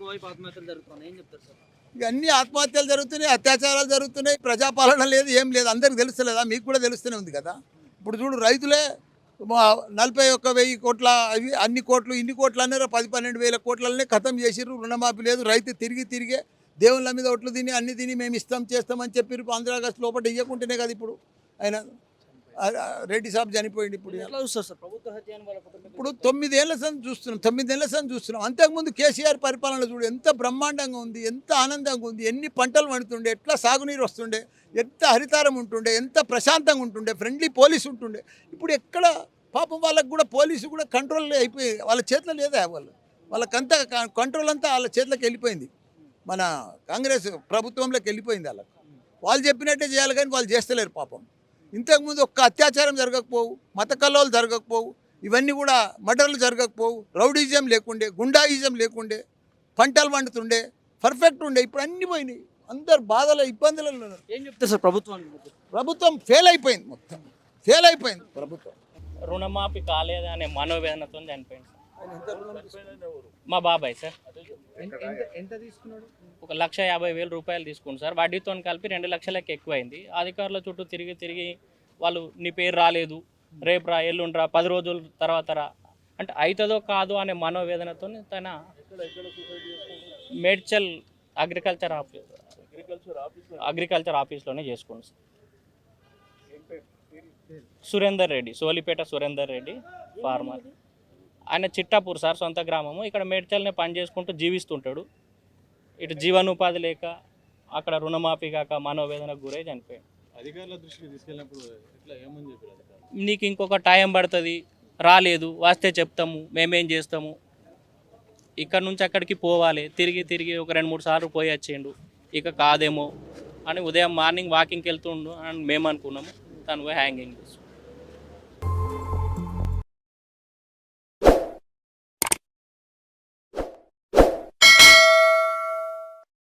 ఇవన్నీ ఆత్మహత్యలు జరుగుతున్నాయి. ఏం చెప్తారు సార్? ఆత్మహత్యలు జరుగుతున్నాయి అత్యాచారాలు జరుగుతున్నాయి ప్రజాపాలన లేదు ఏం లేదు. అందరికి తెలుస్తలేదా? మీకు కూడా తెలుస్తూనే ఉంది కదా? ఇప్పుడు చూడు రైతులే మా నలభై ఒక్క వెయ్యి కోట్ల అవి అన్ని కోట్లు ఇన్ని కోట్లు అన్నారు? పది పన్నెండు వేల కోట్లనే ఖతం చేసిర్రు రుణమాఫీ లేదు. రైతు తిరిగి తిరిగే దేవుళ్ళ మీద ఒట్లు తిని అన్ని తిని మేము ఇస్తాం చేస్తామని చెప్పి ఆంధ్ర లోపల ఇవ్వకుంటేనే కదా ఇప్పుడు ఆయన రెడ్డి సాబ్ చనిపోయింది ఇప్పుడు. ఎట్లా చూస్తారు సార్? ప్రభుత్వ ఇప్పుడు తొమ్మిదేళ్ళ సంది చూస్తున్నాం తొమ్మిదేళ్ళ సంది చూస్తున్నాం. అంతకుముందు కేసీఆర్ పరిపాలన చూడు ఎంత బ్రహ్మాండంగా ఉంది ఎంత ఆనందంగా ఉంది ఎన్ని పంటలు పండుతుండే ఎట్లా సాగునీరు వస్తుండే ఎంత హరితారం ఉంటుండే ఎంత ప్రశాంతంగా ఉంటుండే ఫ్రెండ్లీ పోలీస్ ఉంటుండే. ఇప్పుడు ఎక్కడ పాపం వాళ్ళకు కూడా పోలీసు కూడా కంట్రోల్ అయిపోయి వాళ్ళ చేతిలో లేదా వాళ్ళు? వాళ్ళకంతా కంట్రోల్ అంతా వాళ్ళ చేతిలోకి వెళ్ళిపోయింది. మన కాంగ్రెస్ ప్రభుత్వంలోకి వెళ్ళిపోయింది వాళ్ళకి. వాళ్ళు చెప్పినట్టే చేయాలి కానీ వాళ్ళు చేస్తలేరు పాపం. ఇంతకుముందు ఒక్క అత్యాచారం జరగకపోవు మత కల్లోలు జరగకపోవు ఇవన్నీ కూడా మర్డర్లు జరగకపోవు రౌడీజం లేకుండే గుండాయిజం లేకుండే పంటలు పండుతుండే పర్ఫెక్ట్ ఉండే ఇప్పుడు అన్ని పోయినాయి. అందరు బాధలు ఇబ్బందులలో ఉన్నారు. ఏం చెప్తారు సార్ ప్రభుత్వానికి ప్రభుత్వం ఫెయిల్ అయిపోయింది మొత్తం. ఫెయిల్ అయిపోయింది ప్రభుత్వం. రుణమాఫీ కాలేదు అనే మనోవేదనతో చనిపోయింది మా బాబాయ్ సార్. ఎంత తీసుకున్నాడు? ఒక లక్ష యాభై వేల రూపాయలు తీసుకుంది సార్. వడ్డీతో కలిపి రెండు లక్షలకి ఎక్కువైంది. అధికారుల చుట్టూ తిరిగి తిరిగి వాళ్ళు నీ పేరు రాలేదు రేపు రా ఎల్లుండి రా పది రోజుల తర్వాత రా. అంటే అవుతుందో కాదు అనే మనోవేదనతో తన మేడ్చల్ అగ్రికల్చర్ ఆఫీస్ అగ్రికల్చర్ ఆఫీస్లోనే? చేసుకుంది సార్. సురేందర్ రెడ్డి సోలిపేట సురేందర్ రెడ్డి ఫార్మర్. ఆయన చిట్టాపూర్ సార్ సొంత గ్రామము. ఇక్కడ మేడ్చల్నే పని చేసుకుంటూ జీవిస్తుంటాడు. ఇటు జీవనోపాధి లేక అక్కడ రుణమాఫీ కాక మనోవేదనకు గురై చనిపోయాడు. అధికారుల దృష్టికి తీసుకెళ్ళినప్పుడు ఏమని చెప్పారు నీకు ఇంకొక టైం పడుతుంది రాలేదు వస్తే చెప్తాము మేమేం చేస్తాము? ఇక్కడ నుంచి అక్కడికి పోవాలి తిరిగి తిరిగి ఒక రెండు మూడు సార్లు పోయి వచ్చిండు. ఇక కాదేమో అని ఉదయం మార్నింగ్ వాకింగ్కి వెళ్తుండు అని మేము అనుకున్నాము. తను పోయి హ్యాంగింగ్ చేసి